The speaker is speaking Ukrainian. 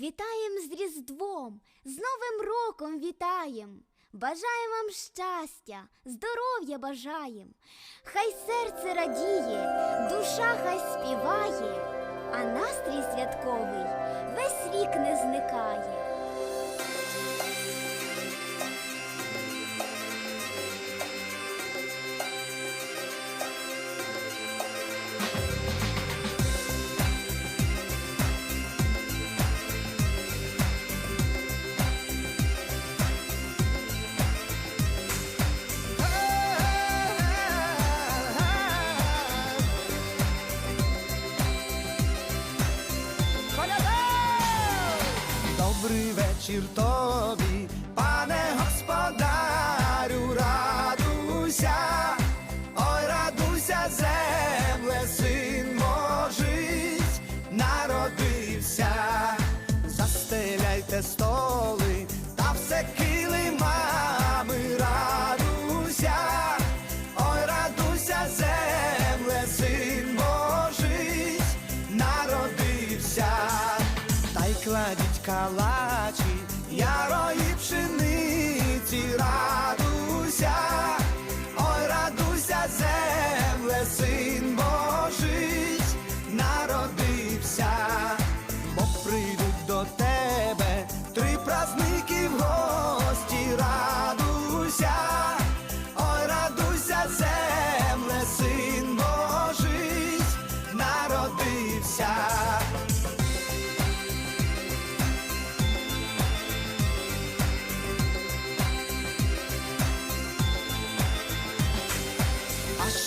Вітаєм з Різдвом, з Новим роком вітаєм. Бажаємо вам щастя, здоров'я бажаєм. Хай серце радіє, душа хай співає, а настрій святковий весь рік не зникає. Добрий вечір тобі, пане господарю, радуйся, ой, радуйся, земле, син можить, народився, застеляйте столи та все